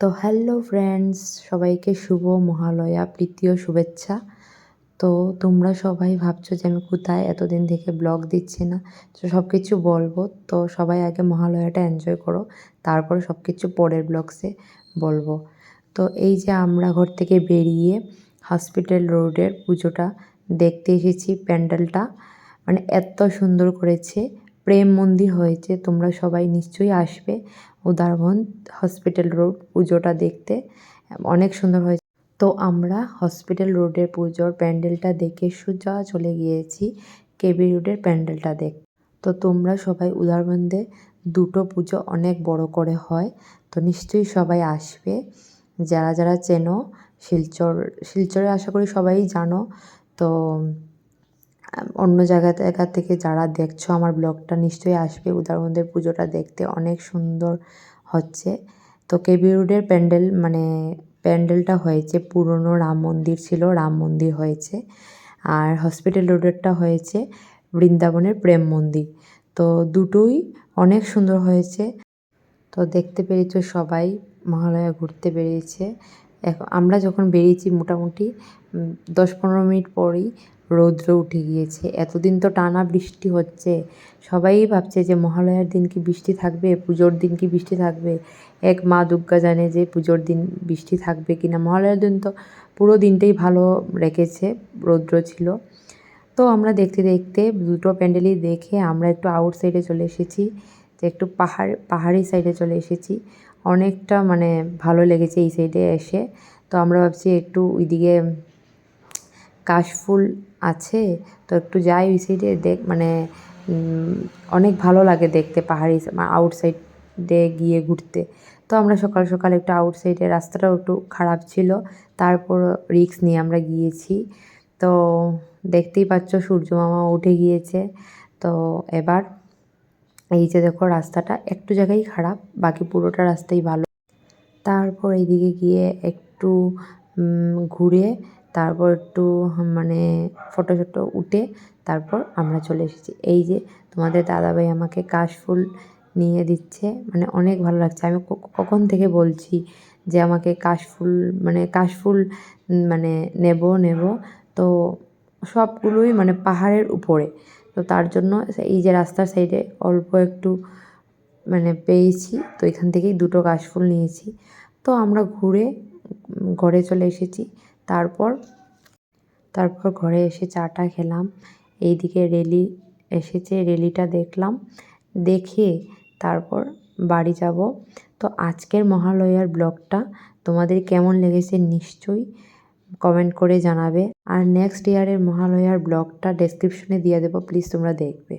তো hello friends সবাইকে শুভ মহালয়া প্রীতীয় শুভেচ্ছা। তো তোমরা সবাই ভাবছ যে আমি কোথায়? এতদিন থেকে ব্লগ দিচ্ছি না। তো সব কিছু বলব। তো সবাই আগে মহালয়াটা এনজয় করো, তারপর সব কিছু পরের ব্লগসে বলব। তো এই যে আমরা ঘর থেকে বেরিয়ে হসপিটাল রোডের পুজোটা দেখতে এসেছি, প্যান্ডেলটা। মানে এত সুন্দর করেছে। প্রেম মন্দির হয়েছে, তোমরা সবাই নিশ্চয়ই আসবে। উদারবন হসপিটাল রোড পুজোটা দেখতে অনেক সুন্দর হয়েছে। তো আমরা হসপিটাল রোডের পুজোর প্যান্ডেলটা দেখে সোজা চলে গিয়েছি, কেবি রোডের প্যান্ডেলটা দেখ তো তোমরা সবাই উদারবন্দে দুটো পুজো অনেক বড় করে হয়, তো নিশ্চয়ই সবাই আসবে। যারা যারা চেনো, শিলচর, শিলচরে আশা করি সবাই জানো, তো অন্য জায়গা জায়গা থেকে যারা দেখছ আমার ব্লগটা নিশ্চয়ই আসবে। উদারবন্দের পুজোটা দেখতে অনেক সুন্দর হচ্ছে। তো কেবি রোডের প্যান্ডেল মানে প্যান্ডেলটা হয়েছে, পুরনো রাম মন্দির ছিল, রাম মন্দির হয়েছে। আর হসপিটাল রোডেরটা হয়েছে বৃন্দাবনের প্রেম মন্দির। তো দুটোই অনেক সুন্দর হয়েছে। তো দেখতে পেরেছ সবাই, মহালয়া ঘুরতে বেরিয়েছে। আমরা যখন বেরিয়েছি মোটামুটি দশ পনেরো মিনিট পরেই রৌদ্র উঠে গিয়েছে। এতদিন তো টানা বৃষ্টি হচ্ছে। সবাই ভাবছে যে মহালয়ার দিন কি বৃষ্টি থাকবে, পুজোর দিন কি বৃষ্টি থাকবে? এক মা দুর্গা জানে যে পুজোর দিন বৃষ্টি থাকবে কি না। মহালয়ার দিন তো পুরো দিনটাই ভালো রেখেছে, রৌদ্র ছিল। তো আমরা দেখতে দেখতে দুটো প্যান্ডেলই দেখে আমরা একটু আউট সাইডে চলে এসেছি, যে একটু পাহাড়, পাহাড়ি সাইডে চলে এসেছি। অনেকটা মানে ভালো লেগেছে এই সাইডে এসে। তো আমরা ভাবছি একটু ওইদিকে কাশফুল আছে, তো একটু যাই ওই সাইডে দেখ মানে অনেক ভালো লাগে দেখতে পাহাড়ি আউটসাইডে গিয়ে ঘুরতে। তো আমরা সকাল সকাল একটু আউটসাইডে রাস্তাটাও একটু খারাপ ছিল, তারপর রিক্স নিয়ে আমরা গিয়েছি। তো দেখতেই পাচ্ছ সূর্য মামা উঠে গিয়েছে। তো এবার এই যে দেখো রাস্তাটা, একটু জায়গায় খারাপ, বাকি পুরোটা রাস্তাই ভালো। তারপর এইদিকে গিয়ে একটু ঘুরে তারপর একটু মানে ফটো ফটো উঠে তারপর আমরা চলে এসেছি। এই যে তোমাদের দাদাভাই আমাকে কাশফুল নিয়ে দিচ্ছে মানে অনেক ভালো লাগছে। আমি কখন থেকে বলছি যে আমাকে কাশফুল মানে কাশফুল মানে নেব নেব। তো সবগুলোই মানে পাহাড়ের উপরে। তো তার জন্য এই যে রাস্তার সাইডে অল্প একটু মানে পেয়েছি। তো এখান থেকেই দুটো কাশফুল নিয়েছি। তো আমরা ঘুরে, ঘরে চলে এসেছি। তারপর তারপর ঘরে এসে চাটা খেলাম। এইদিকে রেলি এসেছে, রেলিটা দেখলাম। দেখে তারপর বাড়ি যাব। তো আজকের মহালয়ার ব্লগটা তোমাদের কেমন লেগেছে নিশ্চয়ই কমেন্ট করে জানাবে। আর নেক্সট ইয়ারের মহালয়ার ব্লগটা ডেসক্রিপশনে দিয়ে দেবো প্লিজ তোমরা দেখবে।